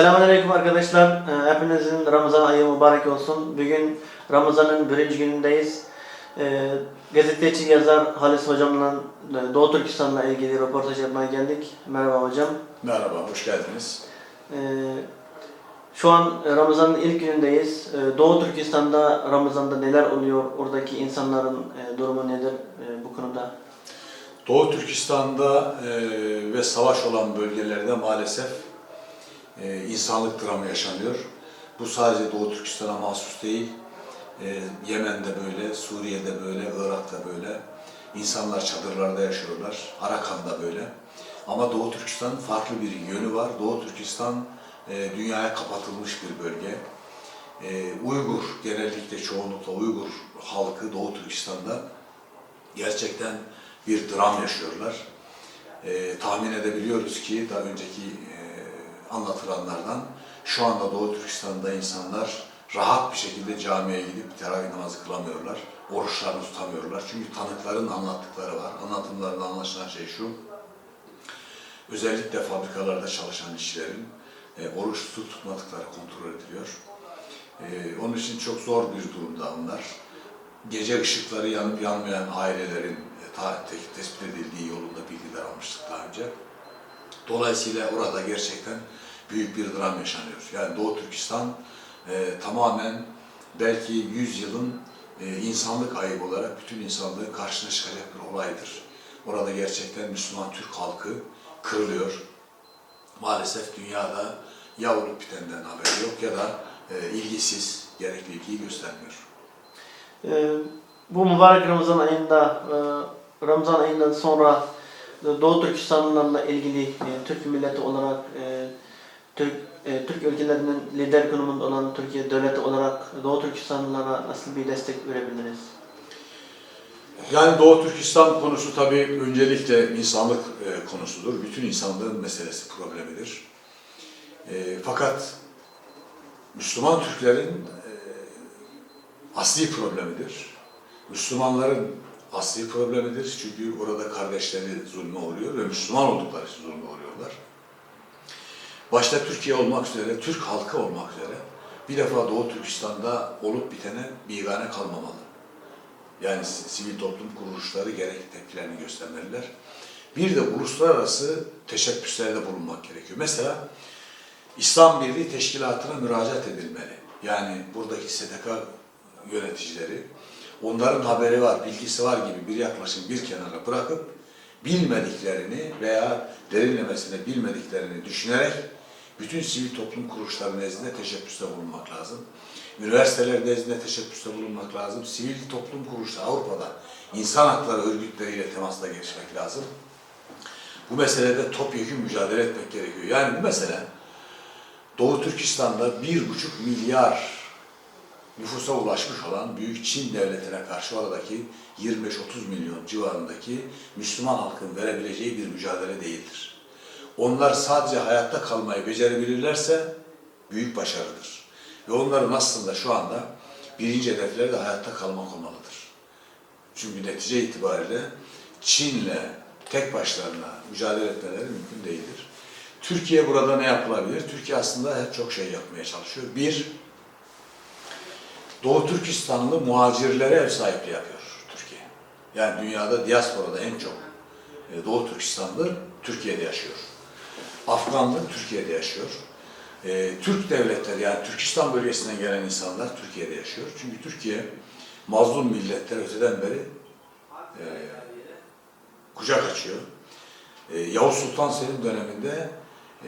Selamünaleyküm arkadaşlar. Ee, Hepinizin Ramazan ayı mübarek olsun. Bugün Ramazan'ın birinci günündeyiz. Ee, Gazeteci yazar Halis hocamla e, Doğu Türkistan'la ilgili röportaj yapmaya geldik. Merhaba hocam. Merhaba, hoş geldiniz. Ee, Şu an Ramazan'ın ilk günündeyiz. Doğu Türkistan'da Ramazan'da neler oluyor? Oradaki insanların e, durumu nedir e, bu konuda? Doğu Türkistan'da ve savaş olan bölgelerde maalesef e, insanlık dramı yaşanıyor. Bu sadece Doğu Türkistan'a mahsus değil. E, Yemen'de böyle, Suriye'de böyle, Irak'ta böyle. İnsanlar çadırlarda yaşıyorlar. Arakan'da böyle. Ama Doğu Türkistan'ın farklı bir yönü var. Doğu Türkistan e, dünyaya kapatılmış bir bölge. E, Uygur, genellikle çoğunlukla Uygur halkı Doğu Türkistan'da gerçekten bir dram yaşıyorlar. Ee, tahmin edebiliyoruz ki daha önceki e, anlatılanlardan şu anda Doğu Türkistan'da insanlar rahat bir şekilde camiye gidip teravih namazı kılamıyorlar. Oruçlarını tutamıyorlar. Çünkü tanıkların anlattıkları var. Anlatımlarında anlaşılan şey şu. Özellikle fabrikalarda çalışan işçilerin e, oruç tutup tutmadıkları kontrol ediliyor. E, onun için çok zor bir durumda onlar gece ışıkları yanıp yanmayan ailelerin e, tespit edildiği yolunda bilgiler almıştık daha önce. Dolayısıyla orada gerçekten büyük bir dram yaşanıyor. Yani Doğu Türkistan e, tamamen belki 100 yılın e, insanlık ayıbı olarak bütün insanlığın karşısına çıkacak bir olaydır. Orada gerçekten Müslüman Türk halkı kırılıyor. Maalesef dünyada ya olup bitenden haberi yok ya da e, ilgisiz, gerekli ilgiyi göstermiyor. Ee, Bu mübarek Ramazan ayında, e, Ramazan ayından sonra e, Doğu Türkistan'la ilgili e, Türk milleti olarak e, Türk e, Türk ülkelerinin lider konumunda olan Türkiye devleti olarak Doğu Türkistanlılara nasıl bir destek verebiliriz? Yani Doğu Türkistan konusu tabii öncelikle insanlık e, konusudur. Bütün insanlığın meselesi, problemidir. E, fakat Müslüman Türklerin e, asli problemidir. Müslümanların asli problemidir. Çünkü orada kardeşleri zulme uğruyor ve Müslüman oldukları için zulme uğruyorlar. Başta Türkiye olmak üzere, Türk halkı olmak üzere bir defa Doğu Türkistan'da olup bitene bigane kalmamalı. Yani si- sivil toplum kuruluşları gerek tepkilerini göstermeliler. Bir de uluslararası teşebbüslerde bulunmak gerekiyor. Mesela İslam Birliği Teşkilatı'na müracaat edilmeli. Yani buradaki STK yöneticileri, onların haberi var, bilgisi var gibi bir yaklaşım bir kenara bırakıp bilmediklerini veya derinlemesine bilmediklerini düşünerek bütün sivil toplum kuruluşları nezdinde teşebbüste bulunmak lazım. Üniversiteler nezdinde teşebbüste bulunmak lazım. Sivil toplum kuruluşları Avrupa'da insan hakları örgütleriyle temasta geçmek lazım. Bu meselede topyekun mücadele etmek gerekiyor. Yani bu mesele Doğu Türkistan'da bir buçuk milyar nüfusa ulaşmış olan Büyük Çin devletine karşı oradaki 25-30 milyon civarındaki Müslüman halkın verebileceği bir mücadele değildir. Onlar sadece hayatta kalmayı becerebilirlerse büyük başarıdır. Ve onların aslında şu anda birinci hedefleri de hayatta kalmak olmalıdır. Çünkü netice itibariyle Çin'le tek başlarına mücadele etmeleri mümkün değildir. Türkiye burada ne yapılabilir? Türkiye aslında çok şey yapmaya çalışıyor. Bir, Doğu Türkistanlı muhacirlere ev sahipliği yapıyor Türkiye. Yani dünyada diasporada en çok e, Doğu Türkistanlı Türkiye'de yaşıyor. Afganlı Türkiye'de yaşıyor. E, Türk devletleri yani Türkistan bölgesinden gelen insanlar Türkiye'de yaşıyor. Çünkü Türkiye mazlum milletler öteden beri e, kucak açıyor. E, Yavuz Sultan Selim döneminde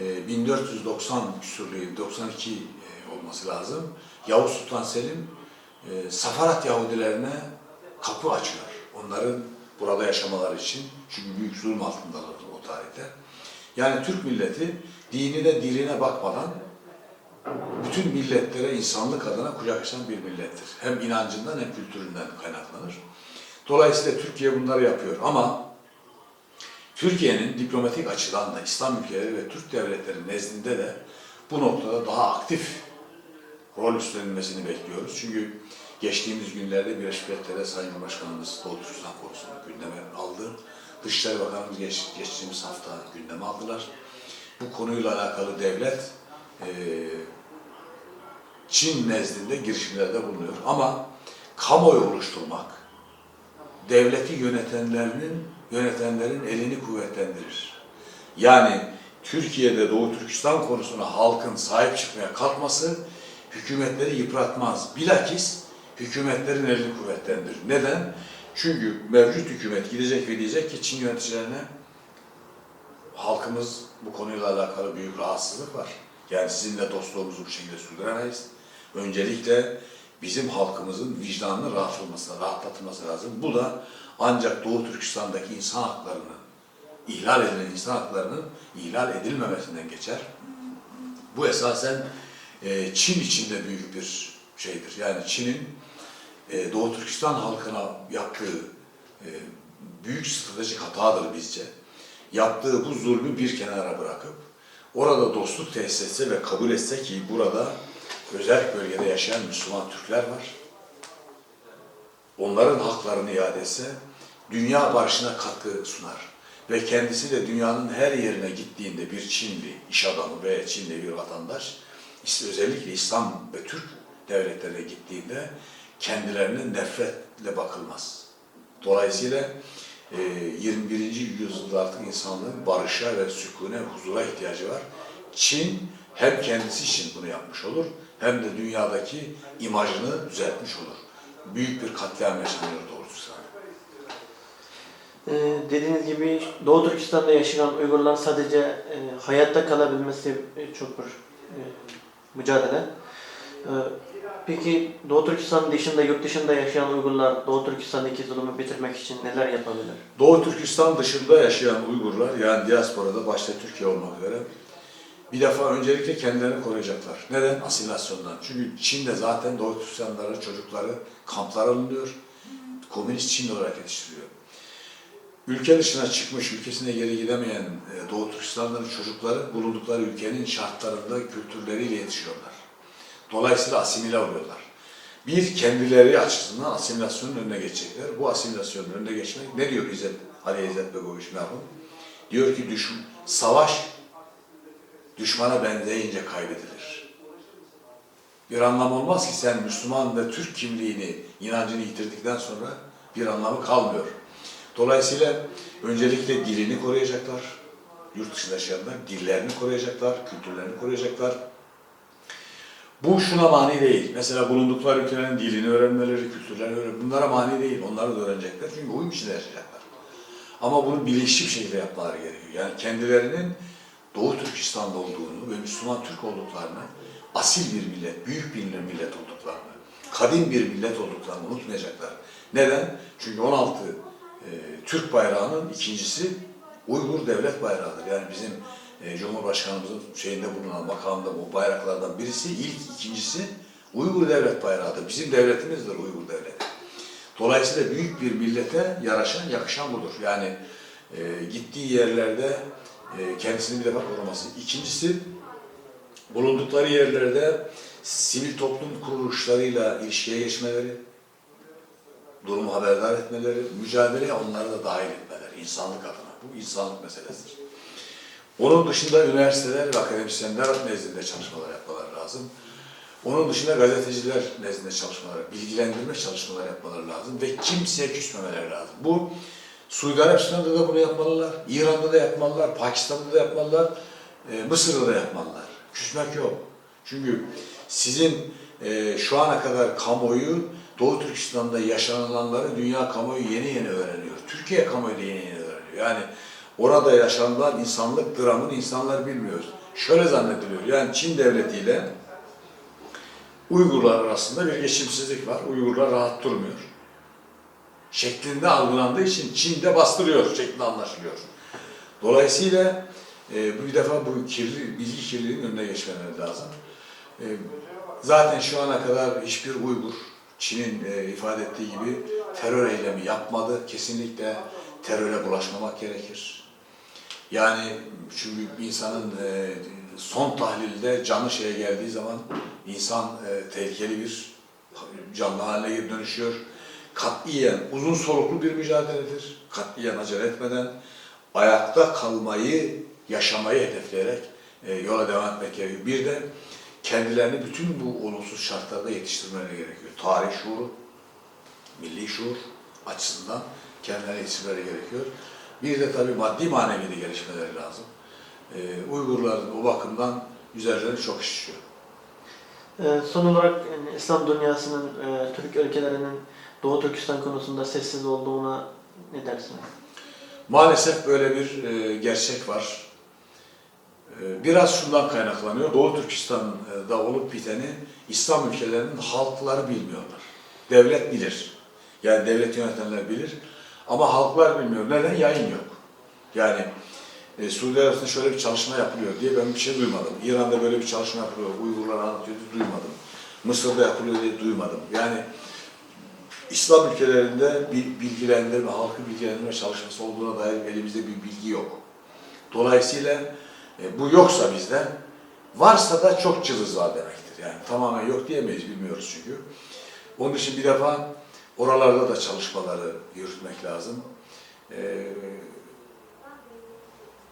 e, 1490 küsurlu 92 e, olması lazım. Yavuz Sultan Selim e, Safarat Yahudilerine kapı açıyor. Onların burada yaşamaları için. Çünkü büyük zulüm altındalar o tarihte. Yani Türk milleti dinine, diline bakmadan bütün milletlere insanlık adına kucak açan bir millettir. Hem inancından hem kültüründen kaynaklanır. Dolayısıyla Türkiye bunları yapıyor ama Türkiye'nin diplomatik açıdan da İslam ülkeleri ve Türk devletleri nezdinde de bu noktada daha aktif rol üstlenilmesini bekliyoruz. Çünkü geçtiğimiz günlerde Birleşmiş Milletler'de Sayın Cumhurbaşkanımız Doğu Türkistan konusunu gündeme aldı. Dışişleri Bakanımız geç, geçtiğimiz hafta gündeme aldılar. Bu konuyla alakalı devlet e, Çin nezdinde girişimlerde bulunuyor. Ama kamuoyu oluşturmak, devleti yönetenlerinin yönetenlerin elini kuvvetlendirir. Yani Türkiye'de Doğu Türkistan konusuna halkın sahip çıkmaya kalkması hükümetleri yıpratmaz. Bilakis hükümetlerin elini kuvvetlendirir. Neden? Çünkü mevcut hükümet gidecek ve diyecek ki Çin yöneticilerine halkımız bu konuyla alakalı büyük rahatsızlık var. Yani sizinle dostluğumuzu bu şekilde sürdüremeyiz. Öncelikle bizim halkımızın vicdanını rahatlatması, rahatlatılması lazım. Bu da ancak Doğu Türkistan'daki insan haklarının, ihlal edilen insan haklarının ihlal edilmemesinden geçer. Bu esasen e, Çin içinde büyük bir şeydir. Yani Çin'in e, Doğu Türkistan halkına yaptığı e, büyük stratejik hatadır bizce. Yaptığı bu zulmü bir kenara bırakıp orada dostluk tesis etse ve kabul etse ki burada özel bölgede yaşayan Müslüman Türkler var. Onların haklarını iade etse dünya barışına katkı sunar. Ve kendisi de dünyanın her yerine gittiğinde bir Çinli iş adamı veya Çinli bir vatandaş özellikle İslam ve Türk devletlerine gittiğinde kendilerine nefretle bakılmaz. Dolayısıyla e, 21. yüzyılda artık insanlığın barışa ve sükune, huzura ihtiyacı var. Çin hem kendisi için bunu yapmış olur hem de dünyadaki imajını düzeltmiş olur. Büyük bir katliam yaşanıyor doğrusu. Ee, dediğiniz gibi Doğu Türkistan'da yaşayan Uygurlar sadece e, hayatta kalabilmesi e, çok bir e, mücadele. Ee, peki Doğu Türkistan dışında, yurt dışında yaşayan Uygurlar Doğu Türkistan'daki zulümü bitirmek için neler yapabilir? Doğu Türkistan dışında yaşayan Uygurlar yani diasporada başta Türkiye olmak üzere bir defa öncelikle kendilerini koruyacaklar. Neden? Asimilasyondan. Çünkü Çin'de zaten Doğu Türkistanlıların çocukları kamplara alınıyor. Komünist Çin olarak yetiştiriliyor. Ülke dışına çıkmış, ülkesine geri gidemeyen e, Doğu Türkistanlıların çocukları bulundukları ülkenin şartlarında, kültürleriyle yetişiyorlar. Dolayısıyla asimile oluyorlar. Bir, kendileri açısından asimilasyonun önüne geçecekler. Bu asimilasyonun önüne geçmek ne diyor İzzet, Ali İzzet Begoviç merhum? Diyor ki düşün, savaş düşmana benzeyince kaybedilir. Bir anlam olmaz ki sen Müslüman ve Türk kimliğini, inancını yitirdikten sonra bir anlamı kalmıyor. Dolayısıyla öncelikle dilini koruyacaklar. Yurt dışında yaşayanlar dillerini koruyacaklar, kültürlerini koruyacaklar. Bu şuna mani değil. Mesela bulundukları ülkelerin dilini öğrenmeleri, kültürlerini öğrenmeleri bunlara mani değil. Onları da öğrenecekler çünkü uyum içinde yaşayacaklar. Ama bunu bilinçli bir şekilde yapmaları gerekiyor. Yani kendilerinin Doğu Türkistan'da olduğunu ve Müslüman Türk olduklarını, asil bir millet, büyük bir millet olduklarını, kadim bir millet olduklarını unutmayacaklar. Neden? Çünkü 16 e, Türk bayrağının ikincisi Uygur devlet bayrağıdır. Yani bizim e, Cumhurbaşkanımızın şeyinde bulunan makamda bu bayraklardan birisi, ilk ikincisi Uygur devlet bayrağıdır. Bizim devletimizdir Uygur devleti. Dolayısıyla büyük bir millete yaraşan, yakışan budur. Yani e, gittiği yerlerde e, kendisini bir defa koruması. İkincisi, bulundukları yerlerde sivil toplum kuruluşlarıyla ilişkiye geçmeleri, durumu haberdar etmeleri, mücadeleye onları da dahil etmeleri, insanlık adına. Bu insanlık meselesidir. Onun dışında üniversiteler ve akademisyenler nezdinde çalışmalar yapmaları lazım. Onun dışında gazeteciler nezdinde çalışmalar, bilgilendirme çalışmaları yapmaları lazım ve kimseye küsmemeleri lazım. Bu Suudi Arabistan'da da bunu yapmalılar, İran'da da yapmalılar, Pakistan'da da yapmalılar, e, Mısır'da da yapmalılar. Küsmek yok. Çünkü sizin e, şu ana kadar kamuoyu Doğu Türkistan'da yaşanılanları dünya kamuoyu yeni yeni öğreniyor. Türkiye kamuoyu da yeni yeni öğreniyor. Yani orada yaşanılan insanlık dramını insanlar bilmiyor. Şöyle zannediliyor. Yani Çin devletiyle Uygurlar arasında bir geçimsizlik var. Uygurlar rahat durmuyor. Şeklinde algılandığı için Çin'de bastırıyor şeklinde anlaşılıyor. Dolayısıyla e, bir defa bu kirli, bilgi kirliliğinin önüne geçmeleri lazım. E, zaten şu ana kadar hiçbir Uygur Çin'in e, ifade ettiği gibi terör eylemi yapmadı. Kesinlikle teröre bulaşmamak gerekir. Yani çünkü insanın e, son tahlilde canlı şeye geldiği zaman insan e, tehlikeli bir canlı haline dönüşüyor. Katiyen uzun soluklu bir mücadeledir. Katiyen acele etmeden ayakta kalmayı, yaşamayı hedefleyerek e, yola devam etmek gerekiyor. Bir de kendilerini bütün bu olumsuz şartlarda yetiştirmeleri gerekiyor. Tarih şuuru, milli şuur açısından kendilerine yetiştirmeleri gerekiyor. Bir de tabii maddi manevi de gelişmeleri lazım. E, Uygurların o bakımdan üzerlerine çok iş düşüyor. Ee, son olarak yani İslam dünyasının, e, Türk ülkelerinin Doğu Türkistan konusunda sessiz olduğuna ne dersin? Maalesef böyle bir e, gerçek var. E, biraz şundan kaynaklanıyor. Doğu Türkistan'da olup biteni İslam ülkelerinin halkları bilmiyorlar. Devlet bilir. Yani devlet yönetenler bilir. Ama halklar bilmiyor. Neden? Yayın yok. Yani e, Suudi Arabistan'da şöyle bir çalışma yapılıyor diye ben bir şey duymadım. İran'da böyle bir çalışma yapılıyor. Uygurlar anlatıyor diye duymadım. Mısır'da yapılıyor diye duymadım. Yani İslam ülkelerinde bir bilgilendirme, halkı bilgilendirme çalışması olduğuna dair elimizde bir bilgi yok. Dolayısıyla e, bu yoksa bizde, varsa da çok cılız var demektir. Yani tamamen yok diyemeyiz, bilmiyoruz çünkü. Onun için bir defa oralarda da çalışmaları yürütmek lazım. E,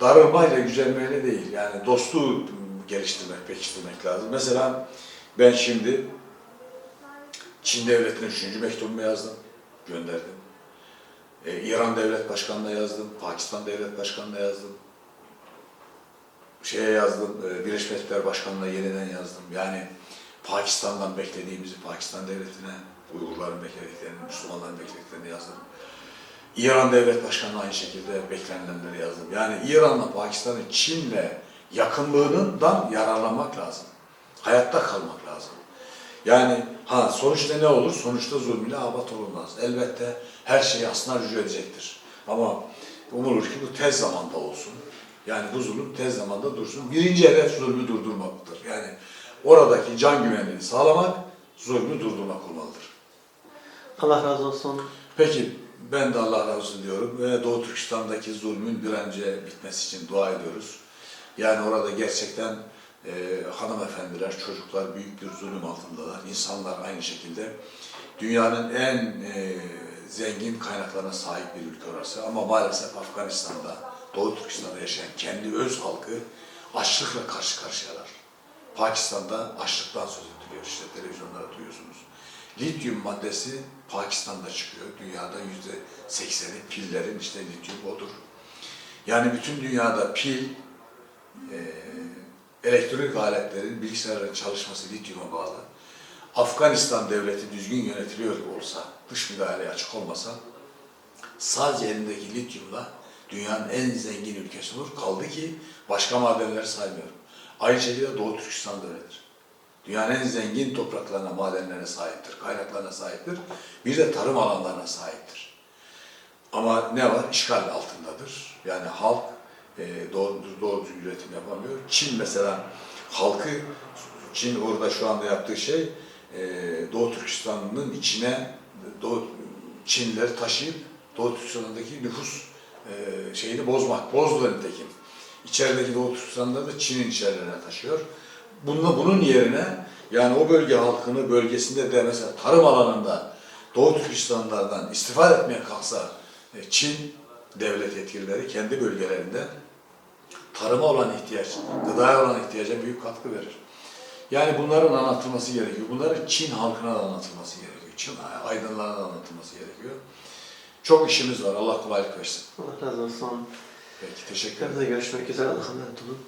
darılmayla, gücenmeyle değil, yani dostluğu geliştirmek, pekiştirmek lazım. Mesela ben şimdi Çin devletine üçüncü mektubumu yazdım, gönderdim. Ee, İran devlet başkanına yazdım, Pakistan devlet başkanına yazdım. Şeye yazdım, e, Birleşmiş Milletler Başkanı'na yeniden yazdım. Yani Pakistan'dan beklediğimizi Pakistan devletine, Uygurların beklediklerini, Müslümanların beklediklerini yazdım. İran devlet başkanına aynı şekilde beklenilenleri yazdım. Yani İran'la Pakistan'ın Çin'le yakınlığından yararlanmak lazım. Hayatta kalmak lazım. Yani ha sonuçta ne olur? Sonuçta zulmüyle abat olunmaz. Elbette her şey aslında rücu edecektir. Ama umulur ki bu tez zamanda olsun. Yani bu zulüm tez zamanda dursun. Birinci hedef zulmü durdurmaktır. Yani oradaki can güvenliğini sağlamak, zulmü durdurmak olmalıdır. Allah razı olsun. Peki ben de Allah razı olsun diyorum ve Doğu Türkistan'daki zulmün bir an önce bitmesi için dua ediyoruz. Yani orada gerçekten e, hanımefendiler, çocuklar büyük bir zulüm altındalar. İnsanlar aynı şekilde dünyanın en e, zengin kaynaklarına sahip bir ülke orası. Ama maalesef Afganistan'da, Doğu Türkistan'da yaşayan kendi öz halkı açlıkla karşı karşıyalar. Pakistan'da açlıktan söz ediliyor işte televizyonlarda duyuyorsunuz. Lityum maddesi Pakistan'da çıkıyor. Dünyada yüzde sekseni pillerin işte lityum odur. Yani bütün dünyada pil, e, elektronik aletlerin, bilgisayarların çalışması lityuma bağlı. Afganistan devleti düzgün yönetiliyor olsa, dış müdahaleye açık olmasa, sadece elindeki lityumla dünyanın en zengin ülkesi olur. Kaldı ki başka madenleri saymıyorum. Aynı şekilde Doğu Türkistan da öyledir. Dünyanın en zengin topraklarına, madenlerine sahiptir, kaynaklarına sahiptir. Bir de tarım alanlarına sahiptir. Ama ne var? İşgal altındadır. Yani halk e, doğru, doğru düzgün üretim yapamıyor. Çin mesela halkı, Çin orada şu anda yaptığı şey e, Doğu Türkistan'ın içine Doğu, Çinlileri taşıyıp Doğu Türkistan'daki nüfus e, şeyini bozmak. Bozdular nitekim. İçerideki Doğu Türkistan'da da Çin'in içerilerine taşıyor. Bununla, bunun yerine yani o bölge halkını bölgesinde de mesela tarım alanında Doğu Türkistanlardan istifade etmeye kalksa e, Çin devlet yetkilileri kendi bölgelerinde tarıma olan ihtiyaç, gıdaya olan ihtiyaca büyük katkı verir. Yani bunların anlatılması gerekiyor. Bunların Çin halkına da anlatılması gerekiyor. Çin aydınlarına da anlatılması gerekiyor. Çok işimiz var. Allah kolaylık versin. Allah razı olsun. Peki teşekkür ederim. Görüşmek üzere. Allah'a emanet olun.